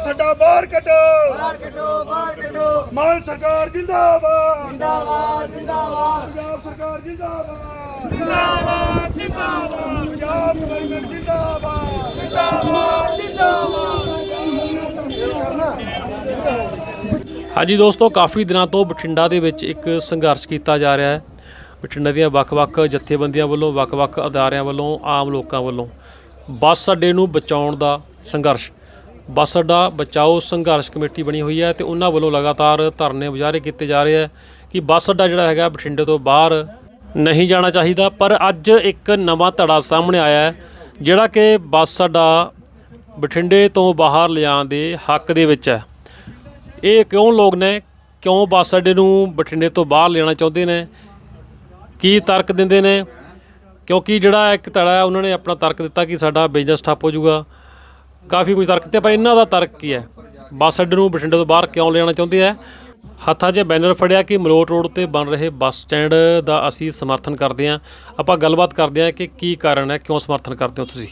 ਬੱਸ ਅੱਡਾ ਬਾਹਰ ਕੱਢੋ। ਬਾਹਰ ਕੱਢੋ ਬਾਹਰ ਕੱਢੋ। ਮਾਨ ਸਰਕਾਰ ਜਿੰਦਾਬਾਦ। ਜਿੰਦਾਬਾਦ ਜਿੰਦਾਬਾਦ। ਪੰਜਾਬ ਸਰਕਾਰ ਜਿੰਦਾਬਾਦ। ਜਿੰਦਾਬਾਦ ਜਿੰਦਾਬਾਦ। ਪੰਜਾਬ ਗਵਰਨਮੈਂਟ ਜਿੰਦਾਬਾਦ ਜਿੰਦਾਬਾਦ। ਹਾਂਜੀ ਦੋਸਤੋ ਕਾਫੀ ਦਿਨਾਂ ਤੋਂ ਬਠਿੰਡਾ ਦੇ ਵਿੱਚ ਇੱਕ ਸੰਘਰਸ਼ ਕੀਤਾ ਜਾ ਰਿਹਾ ਹੈ। ਬਠਿੰਡਾ ਦੀਆਂ ਵੱਖ-ਵੱਖ ਜਥੇਬੰਦੀਆਂ ਵੱਲੋਂ ਵੱਖ-ਵੱਖ ਅਦਾਰਿਆਂ ਵੱਲੋਂ ਆਮ ਲੋਕਾਂ ਵੱਲੋਂ ਬੱਸ ਅੱਡੇ ਨੂੰ ਬਚਾਉਣ ਦਾ ਸੰਘਰਸ਼ ਬੱਸ ਅੱਡਾ ਬਚਾਓ ਸੰਘਰਸ਼ ਕਮੇਟੀ ਬਣੀ ਹੋਈ ਹੈ ਤੇ ਉਹਨਾਂ ਵੱਲੋਂ ਲਗਾਤਾਰ ਧਰਨੇ ਮੁਜ਼ਾਹਰੇ ਕੀਤੇ ਜਾ ਰਹੇ ਹੈ ਕਿ ਬੱਸ ਅੱਡਾ ਜਿਹੜਾ ਹੈਗਾ ਬਠਿੰਡੇ ਤੋਂ ਬਾਹਰ ਨਹੀਂ ਜਾਣਾ ਚਾਹੀਦਾ, ਪਰ ਅੱਜ ਇੱਕ ਨਵਾਂ ਧੜਾ ਸਾਹਮਣੇ ਆਇਆ ਹੈ, ਜਿਹੜਾ ਕਿ ਬੱਸ ਅੱਡਾ ਬਠਿੰਡੇ ਤੋਂ ਬਾਹਰ ਲਿਜਾਣ ਦੇ ਹੱਕ ਦੇ ਵਿੱਚ ਹੈ। ਇਹ ਕਿਉਂ ਲੋਕ ਨੇ, ਕਿਉਂ ਬੱਸ ਅੱਡੇ ਨੂੰ ਬਠਿੰਡੇ ਤੋਂ ਬਾਹਰ ਲੈਣਾ ਚਾਹੁੰਦੇ ਨੇ, ਕੀ ਤਰਕ ਦਿੰਦੇ ਨੇ, ਕਿਉਂਕਿ ਜਿਹੜਾ ਇੱਕ ਧੜਾ ਹੈ, ਉਹਨਾਂ ਨੇ ਆਪਣਾ ਤਰਕ ਦਿੱਤਾ ਕਿ ਸਾਡਾ ਬਿਜ਼ਨਸ ਠੱਪ ਹੋ ਜਾਊਗਾ। ਕਾਫੀ ਕੁਝ ਤਰਕ ਦਿੱਤੇ ਪਰ ਇਹਨਾਂ ਦਾ ਤਰਕ ਕੀ ਹੈ? ਬੱਸ ਅੱਡੇ ਨੂੰ ਬਠਿੰਡੇ ਤੋਂ ਬਾਹਰ ਕਿਉਂ ਲੈਣਾ ਚਾਹੁੰਦੇ ਆ? ਹੱਥਾਂ 'ਚ ਬੈਨਰ ਫੜਿਆ ਕਿ ਮਲੋਟ ਰੋਡ ਤੇ ਬਣ ਰਹੇ ਬੱਸ ਸਟੈਂਡ ਦਾ ਅਸੀਂ ਸਮਰਥਨ ਕਰਦੇ ਹਾਂ। ਆਪਾਂ ਗੱਲਬਾਤ ਕਰਦੇ ਹਾਂ ਕਿ ਕੀ ਕਾਰਨ ਹੈ ਕਿਉਂ ਸਮਰਥਨ ਕਰਦੇ ਹੋ ਤੁਸੀਂ?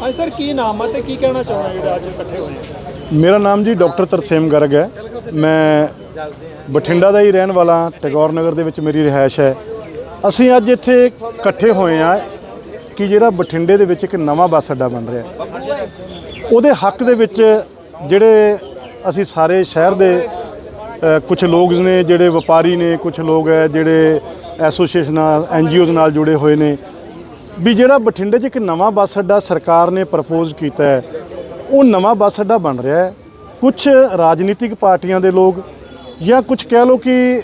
ਹਾਂ ਸਰ ਕੀ ਨਾਮ ਹੈ ਤੇ ਕੀ ਕਹਿਣਾ ਚਾਹੁੰਦੇ ਜਿਹੜੇ ਅੱਜ ਇਕੱਠੇ ਹੋਏ ਆ ਮੇਰਾ ਨਾਮ ਜੀ ਡਾਕਟਰ ਤਰਸੇਮ ਗਰਗ ਹੈ। ਮੈਂ ਬਠਿੰਡਾ ਦਾ ਹੀ ਰਹਿਣ ਵਾਲਾ ਟੈਗੋਰ ਨਗਰ ਦੇ ਵਿੱਚ ਮੇਰੀ ਰਿਹਾਇਸ਼ ਹੈ। ਅਸੀਂ ਅੱਜ ਇੱਥੇ ਇਕੱਠੇ ਹੋਏ ਆ ਕਿ ਜਿਹੜਾ ਬਠਿੰਡੇ ਦੇ ਵਿੱਚ ਇੱਕ ਨਵਾਂ ਬੱਸ ਅੱਡਾ ਬਣ ਰਿਹਾ। ਉਹਦੇ ਹੱਕ ਦੇ ਵਿੱਚ ਜਿਹੜੇ ਅਸੀਂ ਸਾਰੇ ਸ਼ਹਿਰ ਦੇ ਕੁਝ ਲੋਕ ਨੇ, ਜਿਹੜੇ ਵਪਾਰੀ ਨੇ ਕੁਝ ਲੋਕ ਹੈ, ਜਿਹੜੇ ਐਸੋਸੀਏਸ਼ਨਾਂ ਐਨਜੀਓਜ਼ ਨਾਲ ਜੁੜੇ ਹੋਏ ਨੇ, ਵੀ ਜਿਹੜਾ ਬਠਿੰਡੇ 'ਚ ਇੱਕ ਨਵਾਂ ਬੱਸ ਅੱਡਾ ਸਰਕਾਰ ਨੇ ਪ੍ਰਪੋਜ਼ ਕੀਤਾ ਹੈ, ਉਹ ਨਵਾਂ ਬੱਸ ਅੱਡਾ ਬਣ ਰਿਹਾ ਹੈ। ਕੁਝ ਰਾਜਨੀਤਿਕ ਪਾਰਟੀਆਂ ਦੇ ਲੋਕ ਜਾਂ ਕੁਝ ਕਹਿ ਲਓ ਕਿ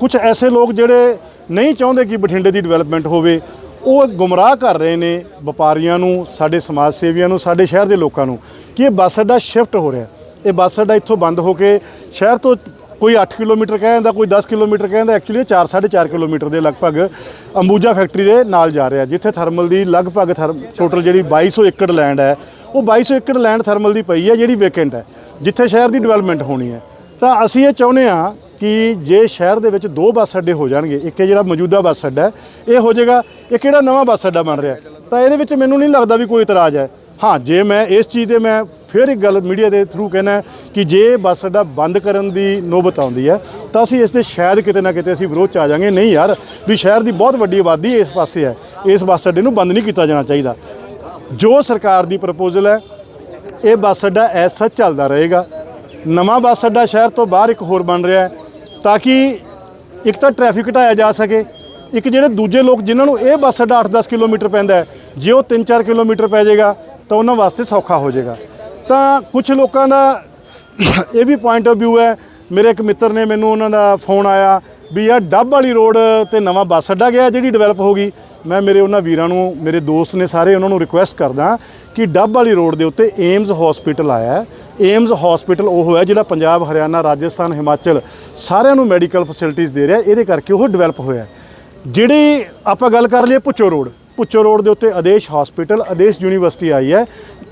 ਕੁਝ ਐਸੇ ਲੋਕ ਜਿਹੜੇ ਨਹੀਂ ਚਾਹੁੰਦੇ ਕਿ ਬਠਿੰਡੇ ਦੀ ਡਿਵੈਲਪਮੈਂਟ ਹੋਵੇ ਉਹ ਗੁੰਮਰਾਹ ਕਰ ਰਹੇ ਨੇ ਵਪਾਰੀਆਂ ਨੂੰ, ਸਾਡੇ ਸਮਾਜ ਸੇਵੀਆਂ ਨੂੰ, ਸਾਡੇ ਸ਼ਹਿਰ ਦੇ ਲੋਕਾਂ ਨੂੰ ਕਿ ਇਹ ਬੱਸ ਅੱਡਾ ਸ਼ਿਫਟ ਹੋ ਰਿਹਾ। ਇਹ ਬੱਸ ਅੱਡਾ ਇੱਥੋਂ ਬੰਦ ਹੋ ਕੇ ਸ਼ਹਿਰ ਤੋਂ ਕੋਈ 8 ਕਿਲੋਮੀਟਰ ਕਹਿੰਦਾ ਕੋਈ 10 ਕਿਲੋਮੀਟਰ ਕਹਿੰਦਾ ਐਕਚੁਅਲੀ 4 4.5 ਕਿਲੋਮੀਟਰ ਦੇ ਲਗਭਗ ਅੰਬੂਜਾ ਫੈਕਟਰੀ ਦੇ ਨਾਲ ਜਾ ਰਿਹਾ, ਜਿੱਥੇ ਥਰਮਲ ਦੀ ਲਗਭਗ ਟੋਟਲ ਜਿਹੜੀ 2200 ਏਕੜ ਲੈਂਡ ਹੈ, ਉਹ 2200 ਏਕੜ ਲੈਂਡ ਥਰਮਲ ਦੀ ਪਈ ਹੈ ਜਿਹੜੀ ਵੇਕੈਂਟ ਹੈ, ਜਿੱਥੇ ਸ਼ਹਿਰ ਦੀ ਡਿਵੈਲਪਮੈਂਟ ਹੋਣੀ ਹੈ। ਤਾਂ ਅਸੀਂ ਇਹ ਚਾਹੁੰਦੇ ਹਾਂ ਕਿ ਜੇ ਸ਼ਹਿਰ ਦੇ ਵਿੱਚ ਦੋ ਬੱਸ ਅੱਡੇ ਹੋ ਜਾਣਗੇ, ਇੱਕ ਇਹ ਜਿਹੜਾ ਮੌਜੂਦਾ ਬੱਸ ਅੱਡਾ ਇਹ ਹੋ ਜਾਏਗਾ ਇਹ ਕਿਹੜਾ ਨਵਾਂ ਬੱਸ ਅੱਡਾ ਬਣ ਰਿਹਾ ਤਾਂ ਇਹਦੇ ਵਿੱਚ ਮੈਨੂੰ ਨਹੀਂ ਲੱਗਦਾ ਵੀ ਕੋਈ ਇਤਰਾਜ਼ ਹੈ। ਹਾਂ, ਜੇ ਮੈਂ ਇਸ ਚੀਜ਼ ਦੇ ਮੈਂ ਫਿਰ ਇੱਕ ਗੱਲ ਮੀਡੀਆ ਦੇ ਥਰੂ ਕਹਿਣਾ ਕਿ ਜੇ ਬੱਸ ਅੱਡਾ ਬੰਦ ਕਰਨ ਦੀ ਨੋਬਤ ਆਉਂਦੀ ਹੈ, ਤਾਂ ਅਸੀਂ ਇਸ ਦੇ ਸ਼ਾਇਦ ਕਿਤੇ ਨਾ ਕਿਤੇ ਅਸੀਂ ਵਿਰੋਧ ਚ ਆ ਜਾਾਂਗੇ ਨਹੀਂ ਯਾਰ, ਵੀ ਸ਼ਹਿਰ ਦੀ ਬਹੁਤ ਵੱਡੀ ਆਬਾਦੀ ਇਸ ਪਾਸੇ ਹੈ, ਇਸ ਬੱਸ ਅੱਡੇ ਨੂੰ ਬੰਦ ਨਹੀਂ ਕੀਤਾ ਜਾਣਾ ਚਾਹੀਦਾ। ਜੋ ਸਰਕਾਰ ਦੀ ਪ੍ਰਪੋਜ਼ਲ ਹੈ, ਇਹ ਬੱਸ ਅੱਡਾ ਐਸਾ ਚੱਲਦਾ ਰਹੇਗਾ। ਨਵਾਂ ਬੱਸ ਅੱਡਾ ਸ਼ਹਿਰ ਤੋਂ ਬਾਹਰ ਇੱਕ ਹੋਰ ਬਣ ਰਿਹਾ ਹੈ। ਤਾਂ ਕਿ ਇੱਕ ਤਾਂ ਟ੍ਰੈਫਿਕ ਘਟਾਇਆ ਜਾ ਸਕੇ, ਇੱਕ ਜਿਹੜੇ ਦੂਜੇ ਲੋਕ ਜਿਨ੍ਹਾਂ ਨੂੰ ਇਹ ਬੱਸ ਅੱਡਾ 8-10 ਕਿਲੋਮੀਟਰ ਪੈਂਦਾ ਜੇ ਉਹ 3-4 ਕਿਲੋਮੀਟਰ ਪੈ ਜਾਏਗਾ, ਤਾਂ ਉਹਨਾਂ ਵਾਸਤੇ ਸੌਖਾ ਹੋ ਜਾਏਗਾ। ਤਾਂ ਕੁਝ ਲੋਕਾਂ ਦਾ ਇਹ ਵੀ ਪੁਆਇੰਟ ਆਫ View ਹੈ। ਮੇਰੇ ਇੱਕ ਮਿੱਤਰ ਨੇ ਮੈਨੂੰ ਉਹਨਾਂ ਦਾ ਫੋਨ ਆਇਆ ਵੀ ਯਾਰ ਡੱਬ ਵਾਲੀ ਰੋਡ ਤੇ ਨਵਾਂ ਬੱਸ ਅੱਡਾ ਗਿਆ, ਜਿਹੜੀ ਡਿਵੈਲਪ ਹੋ ਗਈ। ਮੈਂ ਮੇਰੇ ਉਹਨਾਂ ਵੀਰਾਂ ਨੂੰ, ਮੇਰੇ ਦੋਸਤ ਨੇ ਸਾਰੇ ਉਹਨਾਂ ਨੂੰ ਰਿਕੁਐਸਟ ਕਰਦਾ ਕਿ ਡੱਬ ਵਾਲੀ ਰੋਡ ਦੇ ਉੱਤੇ ਏਮਜ਼ ਹਸਪੀਟਲ ਆਇਆ ਏਮਜ਼ ਹਸਪੀਟਲ ਉਹ ਹੈ ਜਿਹੜਾ ਪੰਜਾਬ, ਹਰਿਆਣਾ, ਰਾਜਸਥਾਨ, ਹਿਮਾਚਲ ਸਾਰਿਆਂ ਨੂੰ ਮੈਡੀਕਲ ਫੈਸਿਲਿਟੀਆਂ ਦੇ ਰਿਹਾ। ਇਹਦੇ ਕਰਕੇ ਉਹ ਡਿਵੈਲਪ ਹੋਇਆ ਹੈ। ਜਿਹੜੀ ਆਪਾਂ ਗੱਲ ਕਰ ਲਈਏ ਪੁੱਚੋ ਰੋਡ ਪੁੱਚੋ ਰੋਡ ਦੇ ਉੱਤੇ ਆਦੇਸ਼ ਹਸਪੀਟਲ, ਆਦੇਸ਼ ਯੂਨੀਵਰਸਿਟੀ ਆਈ ਹੈ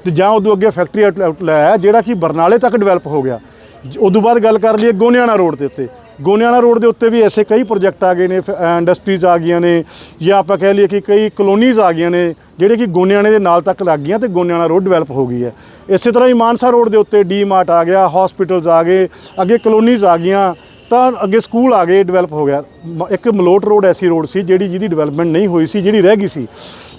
ਤੇ ਜਾਂ ਉਦੋਂ ਅੱਗੇ ਫੈਕਟਰੀ ਆਊਟਲੈਟ ਹੈ, ਜਿਹੜਾ ਕਿ ਬਰਨਾਲੇ ਤੱਕ ਡਿਵੈਲਪ ਹੋ ਗਿਆ। ਜ- ਉਦੋਂ ਬਾਅਦ ਗੱਲ ਕਰ ਲਈਏ ਗੋਨਿਆਣਾ ਰੋਡ ਦੇ ਉੱਤੇ। ਗੋਨਿਆਣਾ ਰੋਡ ਦੇ ਉੱਤੇ ਵੀ ਐਸੇ ਕਈ ਪ੍ਰੋਜੈਕਟ ਆ ਗਏ ਨੇ ਇੰਡਸਟਰੀਜ਼ ਆ ਗਈਆਂ ਨੇ, ਜਾਂ ਆਪਾਂ ਕਹਿ ਲਈਏ ਕਿ ਕਈ ਕਲੋਨੀਜ਼ ਆ ਗਈਆਂ ਨੇ, ਜਿਹੜੇ ਕਿ ਗੋਨਿਆਣੇ ਦੇ ਨਾਲ ਤੱਕ ਲੱਗ ਗਈਆਂ ਤੇ ਗੋਨਿਆਣਾ ਰੋਡ ਡਿਵੈਲਪ ਹੋ ਗਈ ਹੈ। ਇਸੇ ਤਰ੍ਹਾਂ ਹੀ ਮਾਨਸਾ ਰੋਡ ਦੇ ਉੱਤੇ ਡੀ ਮਾਰਟ ਆ ਗਿਆ ਹਸਪੀਟਲਸ ਆ ਗਏ, ਅੱਗੇ ਕਲੋਨੀਜ਼ ਆ ਗਈਆਂ, ਤਾਂ ਅੱਗੇ ਸਕੂਲ ਆ ਗਏ ਡਿਵੈਲਪ ਹੋ ਗਿਆ। ਮ- ਇੱਕ ਮਲੋਟ ਰੋਡ ਐਸੀ ਰੋਡ ਸੀ ਜਿਹੜੀ ਜਿਹਦੀ ਡਿਵੈਲਪਮੈਂਟ ਨਹੀਂ ਹੋਈ ਸੀ, ਜਿਹੜੀ ਰਹਿ ਗਈ ਸੀ।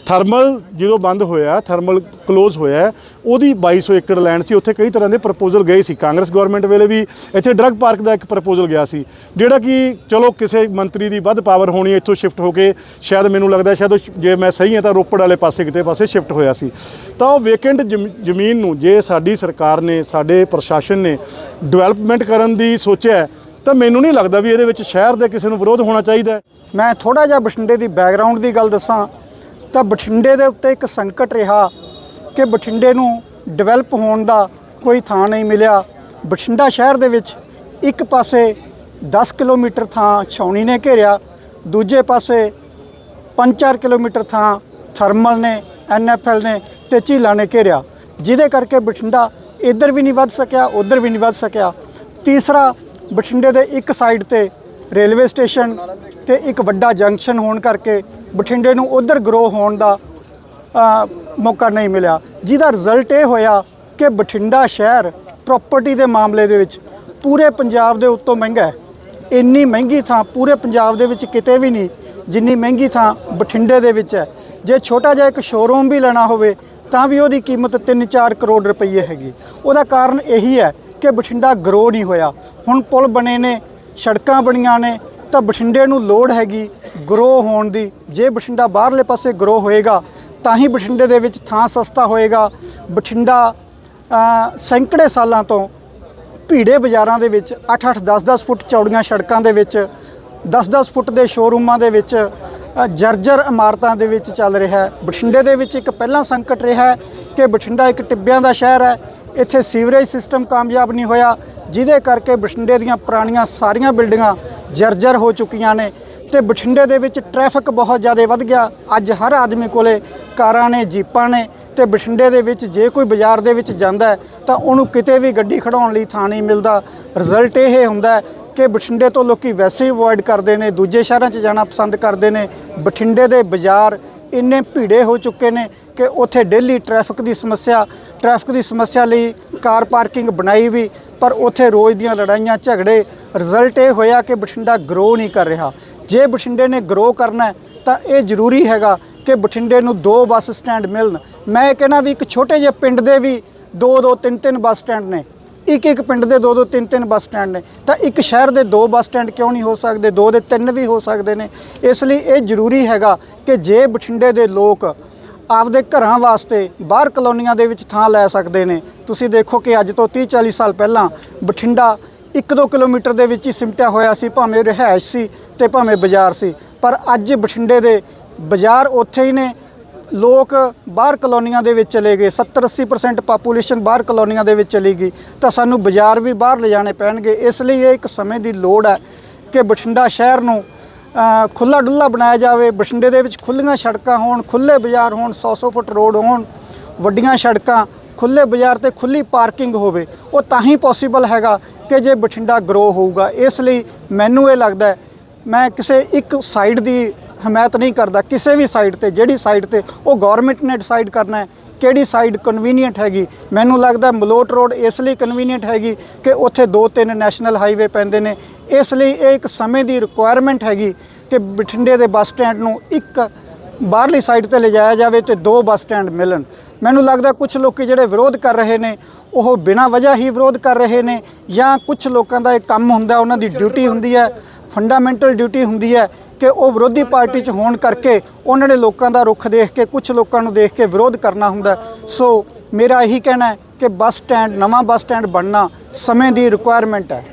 ਥਰਮਲ ਜਦੋਂ ਬੰਦ ਹੋਇਆ, ਥਰਮਲ ਕਲੋਜ਼ ਹੋਇਆ, ਉਹਦੀ 2200 ਏਕੜ ਲੈਂਡ ਸੀ, ਉੱਥੇ ਕਈ ਤਰ੍ਹਾਂ ਦੇ ਪ੍ਰਪੋਜ਼ਲ ਗਏ ਸੀ। ਕਾਂਗਰਸ ਗਵਰਨਮੈਂਟ ਵੇਲੇ ਵੀ ਇੱਥੇ ਡਰੱਗ ਪਾਰਕ ਦਾ ਇੱਕ ਪ੍ਰਪੋਜ਼ਲ ਗਿਆ ਸੀ। ਜਿਹੜਾ ਕਿ ਚਲੋ ਕਿਸੇ ਮੰਤਰੀ ਦੀ ਵੱਧ ਪਾਵਰ ਹੋਣੀ, ਇੱਥੋਂ ਸ਼ਿਫਟ ਹੋ ਕੇ ਸ਼ਾਇਦ ਮੈਨੂੰ ਲੱਗਦਾ ਸ਼ਾਇਦ ਜੇ ਮੈਂ ਸਹੀ ਹਾਂ ਤਾਂ ਰੋਪੜ ਵਾਲੇ ਪਾਸੇ ਕਿਤੇ ਪਾਸੇ ਸ਼ਿਫਟ ਹੋਇਆ ਸੀ। ਤਾਂ ਉਹ ਵੇਕੈਂਟ ਜ਼ਮੀਨ ਨੂੰ ਜੇ ਸਾਡੀ ਸਰਕਾਰ ਨੇ, ਸਾਡੇ ਪ੍ਰਸ਼ਾਸਨ ਨੇ ਡਿਵੈਲਪਮੈਂਟ ਕਰਨ ਦੀ ਸੋਚਿਆ ਤਾਂ ਮੈਨੂੰ ਨਹੀਂ ਲੱਗਦਾ ਵੀ ਇਹਦੇ ਵਿੱਚ ਸ਼ਹਿਰ ਦੇ ਕਿਸੇ ਨੂੰ ਵਿਰੋਧ ਹੋਣਾ ਚਾਹੀਦਾ ਮੈਂ ਥੋੜਾ ਜਿਹਾ ਬਠਿੰਡੇ ਦੀ ਬੈਕਗ੍ਰਾਉਂਡ ਦੀ ਗੱਲ ਦੱਸਾਂ। ਤਾਂ ਬਠਿੰਡੇ ਦੇ ਉੱਤੇ ਇੱਕ ਸੰਕਟ ਰਿਹਾ ਕਿ ਬਠਿੰਡੇ ਨੂੰ ਡਿਵੈਲਪ ਹੋਣ ਦਾ ਕੋਈ ਥਾਂ ਨਹੀਂ ਮਿਲਿਆ। ਬਠਿੰਡਾ ਸ਼ਹਿਰ ਦੇ ਵਿੱਚ ਇੱਕ ਪਾਸੇ 10 ਕਿਲੋਮੀਟਰ ਥਾਂ ਛਾਉਣੀ ਨੇ ਘੇਰਿਆ, ਦੂਜੇ ਪਾਸੇ 5-4 ਕਿਲੋਮੀਟਰ ਥਾਂ ਥਰਮਲ ਨੇ ਐਨਐਫਐਲ ਨੇ ਤੇ ਝੀਲਾਂ ਨੇ ਘੇਰਿਆ। ਜਿਹਦੇ ਕਰਕੇ ਬਠਿੰਡਾ ਇੱਧਰ ਵੀ ਨਹੀਂ ਵੱਧ ਸਕਿਆ, ਉੱਧਰ ਵੀ ਨਹੀਂ ਵੱਧ ਸਕਿਆ। ਤੀਸਰਾ, ਬਠਿੰਡੇ ਦੇ ਇੱਕ ਸਾਈਡ ਤੇ ਰੇਲਵੇ ਸਟੇਸ਼ਨ ਤੇ ਇੱਕ ਵੱਡਾ ਜੰਕਸ਼ਨ ਹੋਣ ਕਰਕੇ ਬਠਿੰਡੇ ਨੂੰ ਉਧਰ ਗਰੋ ਹੋਣ ਦਾ ਮੌਕਾ ਨਹੀਂ ਮਿਲਿਆ। ਜਿਹਦਾ ਰਿਜ਼ਲਟ ਇਹ ਹੋਇਆ ਕਿ ਬਠਿੰਡਾ ਸ਼ਹਿਰ ਪ੍ਰਾਪਰਟੀ ਦੇ ਮਾਮਲੇ ਦੇ ਵਿੱਚ ਪੂਰੇ ਪੰਜਾਬ ਦੇ ਉੱਤੋਂ ਮਹਿੰਗਾ ਹੈ। ਇੰਨੀ ਮਹਿੰਗੀ ਥਾਂ ਪੂਰੇ ਪੰਜਾਬ ਦੇ ਵਿੱਚ ਕਿਤੇ ਵੀ ਨਹੀਂ, ਜਿੰਨੀ ਮਹਿੰਗੀ ਥਾਂ ਬਠਿੰਡੇ ਦੇ ਵਿੱਚ ਹੈ। ਜੇ ਛੋਟਾ ਜਿਹਾ ਇੱਕ ਸ਼ੋਰੂਮ ਵੀ ਲੈਣਾ ਹੋਵੇ, ਤਾਂ ਵੀ ਉਹਦੀ ਕੀਮਤ 3-4 ਕਰੋੜ ਰੁਪਏ ਹੈਗੀ। ਉਹਦਾ ਕਾਰਨ ਇਹੀ ਹੈ ਕਿ ਬਠਿੰਡਾ ਗਰੋ ਨਹੀਂ ਹੋਇਆ। ਹੁਣ ਪੁਲ ਬਣੇ ਨੇ ਸੜਕਾਂ ਬਣੀਆਂ ਨੇ, ਤਾਂ ਬਠਿੰਡੇ ਨੂੰ ਲੋੜ ਹੈਗੀ ਗਰੋ ਹੋਣ ਦੀ। ਜੇ ਬਠਿੰਡਾ ਬਾਹਰਲੇ ਪਾਸੇ ਗਰੋ ਹੋਏਗਾ, ਤਾਂ ਹੀ ਬਠਿੰਡੇ ਦੇ ਵਿੱਚ ਥਾਂ ਸਸਤਾ ਹੋਏਗਾ। ਬਠਿੰਡਾ ਸੈਂਕੜੇ ਸਾਲਾਂ ਤੋਂ ਭੀੜੇ ਬਾਜ਼ਾਰਾਂ ਦੇ ਵਿੱਚ 8-8 10-10 ਫੁੱਟ ਚੌੜੀਆਂ ਸੜਕਾਂ ਦੇ ਵਿੱਚ 10-10 ਫੁੱਟ ਦੇ ਸ਼ੋਰੂਮਾਂ ਦੇ ਵਿੱਚ ਜਰਜਰ ਇਮਾਰਤਾਂ ਦੇ ਵਿੱਚ ਚੱਲ ਰਿਹਾ ਹੈ। ਬਠਿੰਡੇ ਦੇ ਵਿੱਚ ਇੱਕ ਪਹਿਲਾ ਸੰਕਟ ਰਿਹਾ ਕਿ ਬਠਿੰਡਾ ਇੱਕ ਟਿੱਬਿਆਂ ਦਾ ਸ਼ਹਿਰ ਹੈ। ਇੱਥੇ ਸੀਵਰੇਜ ਸਿਸਟਮ ਕਾਮਯਾਬ ਨਹੀਂ ਹੋਇਆ। ਜਿਹਦੇ ਕਰਕੇ ਬਠਿੰਡੇ ਦੀਆਂ ਪੁਰਾਣੀਆਂ ਸਾਰੀਆਂ ਬਿਲਡਿੰਗਾਂ ਜਰਜਰ ਹੋ ਚੁੱਕੀਆਂ ਨੇ ਤੇ ਬਠਿੰਡੇ ਦੇ ਵਿੱਚ ਟ੍ਰੈਫਿਕ ਬਹੁਤ ਜ਼ਿਆਦਾ ਵੱਧ ਗਿਆ। ਅੱਜ ਹਰ ਆਦਮੀ ਕੋਲੇ ਕਾਰਾਂ ਨੇ, ਜੀਪਾਂ ਨੇ ਤੇ ਬਠਿੰਡੇ ਦੇ ਵਿੱਚ ਜੇ ਕੋਈ ਬਾਜ਼ਾਰ ਦੇ ਵਿੱਚ ਜਾਂਦਾ ਤਾਂ ਉਹਨੂੰ ਕਿਤੇ ਵੀ ਗੱਡੀ ਖੜਾਉਣ ਲਈ ਥਾਂ ਨਹੀਂ ਮਿਲਦਾ। ਰਿਜ਼ਲਟ ਇਹ ਹੁੰਦਾ ਕਿ ਬਠਿੰਡੇ ਤੋਂ ਲੋਕੀ ਵੈਸੇ ਹੀ ਅਵੋਇਡ ਕਰਦੇ ਨੇ, ਦੂਜੇ ਸ਼ਹਿਰਾਂ 'ਚ ਜਾਣਾ ਪਸੰਦ ਕਰਦੇ ਨੇ। ਬਠਿੰਡੇ ਦੇ ਬਾਜ਼ਾਰ ਇੰਨੇ ਭੀੜੇ ਹੋ ਚੁੱਕੇ ਨੇ ਕਿ ਉੱਥੇ ਡੇਲੀ ਟ੍ਰੈਫਿਕ ਦੀ ਸਮੱਸਿਆ ਟ੍ਰੈਫਿਕ ਦੀ ਸਮੱਸਿਆ ਲਈ ਕਾਰ ਪਾਰਕਿੰਗ ਬਣਾਈ ਵੀ ਪਰ ਉੱਥੇ ਰੋਜ਼ ਦੀਆਂ ਲੜਾਈਆਂ, ਝਗੜੇ ਰਿਜ਼ਲਟ ਇਹ ਹੋਇਆ ਕਿ ਬਠਿੰਡਾ ਗਰੋ ਨਹੀਂ ਕਰ ਰਿਹਾ। ਜੇ ਬਠਿੰਡੇ ਨੇ ਗਰੋ ਕਰਨਾ ਤਾਂ ਇਹ ਜ਼ਰੂਰੀ ਹੈਗਾ ਕਿ ਬਠਿੰਡੇ ਨੂੰ ਦੋ ਬੱਸ ਸਟੈਂਡ ਮਿਲਣ। ਮੈਂ ਇਹ ਕਹਿੰਦਾ ਵੀ ਇੱਕ ਛੋਟੇ ਜਿਹੇ ਪਿੰਡ ਦੇ ਵੀ ਦੋ ਦੋ, ਤਿੰਨ ਤਿੰਨ ਬੱਸ ਸਟੈਂਡ ਨੇ। ਇੱਕ ਇੱਕ ਪਿੰਡ ਦੇ ਦੋ ਦੋ, ਤਿੰਨ ਤਿੰਨ ਬੱਸ ਸਟੈਂਡ ਨੇ। ਤਾਂ ਇੱਕ ਸ਼ਹਿਰ ਦੇ ਦੋ ਬੱਸ ਸਟੈਂਡ ਕਿਉਂ ਨਹੀਂ ਹੋ ਸਕਦੇ? ਦੋ ਦੇ ਤਿੰਨ ਵੀ ਹੋ ਸਕਦੇ ਨੇ। ਇਸ ਲਈ ਇਹ ਜ਼ਰੂਰੀ ਹੈਗਾ ਕਿ ਜੇ ਬਠਿੰਡੇ ਦੇ ਲੋਕ ਆਪਦੇ ਘਰਾਂ ਵਾਸਤੇ ਬਾਹਰ ਕਲੋਨੀਆਂ ਦੇ ਵਿੱਚ ਥਾਂ ਲੈ ਸਕਦੇ ਨੇ। ਤੁਸੀਂ ਦੇਖੋ ਕਿ ਅੱਜ ਤੋਂ 30 40 ਸਾਲ ਪਹਿਲਾਂ ਬਠਿੰਡਾ 1-2 ਕਿਲੋਮੀਟਰ ਦੇ ਵਿੱਚ ਹੀ ਸਿਮਟਿਆ ਹੋਇਆ ਸੀ, ਭਾਵੇਂ ਰਿਹਾਇਸ਼ ਸੀ ਤੇ ਭਾਵੇਂ ਬਾਜ਼ਾਰ ਸੀ। ਪਰ ਅੱਜ ਬਠਿੰਡੇ ਦੇ ਬਾਜ਼ਾਰ ਉੱਥੇ ਹੀ ਨੇ। ਲੋਕ ਬਾਹਰ ਕਲੋਨੀਆਂ ਦੇ ਵਿੱਚ ਚਲੇ ਗਏ। 70-80% ਪਾਪੂਲੇਸ਼ਨ ਬਾਹਰ ਕਲੋਨੀਆਂ ਦੇ ਵਿੱਚ ਚਲੀ ਗਈ। ਤਾਂ ਸਾਨੂੰ ਬਾਜ਼ਾਰ ਵੀ ਬਾਹਰ ਲਿਜਾਣੇ ਪੈਣਗੇ। ਇਸ ਲਈ ਇਹ ਇੱਕ ਸਮੇਂ ਦੀ ਲੋੜ ਹੈ ਕਿ ਬਠਿੰਡਾ ਸ਼ਹਿਰ ਨੂੰ ਖੁੱਲਾ ਡੁੱਲਾ ਬਣਾਇਆ ਜਾਵੇ, ਬਠਿੰਡੇ ਦੇ ਵਿੱਚ ਖੁੱਲੀਆਂ ਸੜਕਾਂ ਹੋਣ ਖੁੱਲੇ ਬਾਜ਼ਾਰ ਹੋਣ 100-100 ਫੁੱਟ ਰੋਡ ਹੋਣ, ਵੱਡੀਆਂ ਸੜਕਾਂ ਖੁੱਲੇ ਬਾਜ਼ਾਰ ਤੇ ਖੁੱਲੀ ਪਾਰਕਿੰਗ ਹੋਵੇ, ਉਹ ਤਾਂ ਹੀ ਪੋਸੀਬਲ ਹੈਗਾ ਕਿ ਜੇ ਬਠਿੰਡਾ ਗਰੋ ਹੋਊਗਾ। ਇਸ ਲਈ ਮੈਨੂੰ ਇਹ ਲੱਗਦਾ ਮੈਂ ਕਿਸੇ ਇੱਕ ਸਾਈਡ ਦੀ ਹਮਾਇਤ ਨਹੀਂ ਕਰਦਾ, ਕਿਸੇ ਵੀ ਸਾਈਡ ਤੇ, ਜਿਹੜੀ ਸਾਈਡ ਤੇ ਉਹ ਗਵਰਨਮੈਂਟ ਨੇ ਡਿਸਾਈਡ ਕਰਨਾ ਹੈ ਕਿਹੜੀ ਸਾਈਡ ਕਨਵੀਨੀਅੰਟ ਹੈਗੀ? ਮੈਨੂੰ ਲੱਗਦਾ ਮਲੋਟ ਰੋਡ ਇਸ ਲਈ ਕਨਵੀਨੀਅੰਟ ਹੈਗੀ ਕਿ ਉੱਥੇ ਦੋ ਤਿੰਨ ਨੈਸ਼ਨਲ ਹਾਈਵੇ ਪੈਂਦੇ ਨੇ। ਇਸ ਲਈ ਇਹ ਇੱਕ ਸਮੇਂ ਦੀ ਰਿਕੁਆਇਰਮੈਂਟ ਹੈਗੀ ਕਿ ਬਠਿੰਡੇ ਦੇ ਬੱਸ ਸਟੈਂਡ ਨੂੰ ਇੱਕ ਬਾਹਰਲੀ ਸਾਈਡ ਤੇ ਲਿਜਾਇਆ ਜਾਵੇ ਤੇ ਦੋ ਬੱਸ ਸਟੈਂਡ ਮਿਲਣ। ਮੈਨੂੰ ਲੱਗਦਾ ਕੁਝ ਲੋਕੀ ਜਿਹੜੇ ਵਿਰੋਧ ਕਰ ਰਹੇ ਨੇ ਉਹ ਬਿਨਾਂ ਵਜ੍ਹਾ ਹੀ ਵਿਰੋਧ ਕਰ ਰਹੇ ਨੇ ਜਾਂ ਕੁਝ ਲੋਕਾਂ ਦਾ ਇਹ ਕੰਮ ਹੁੰਦਾ ਉਹਨਾਂ ਦੀ ਡਿਊਟੀ ਹੁੰਦੀ ਹੈ ਫੰਡਾਮੈਂਟਲ ਡਿਊਟੀ ਹੁੰਦੀ ਹੈ ਕਿ ਉਹ ਵਿਰੋਧੀ ਪਾਰਟੀ 'ਚ ਹੋਣ ਕਰਕੇ ਉਹਨਾਂ ਨੇ ਲੋਕਾਂ ਦਾ ਰੁਖ ਦੇਖ ਕੇ ਕੁਝ ਲੋਕਾਂ ਨੂੰ ਦੇਖ ਕੇ ਵਿਰੋਧ ਕਰਨਾ ਹੁੰਦਾ ਸੋ ਮੇਰਾ ਇਹੀ ਕਹਿਣਾ ਹੈ ਕਿ ਬੱਸ ਸਟੈਂਡ, ਨਵਾਂ ਬੱਸ ਸਟੈਂਡ ਬਣਨਾ ਸਮੇਂ ਦੀ ਰਿਕੁਆਇਰਮੈਂਟ ਹੈ।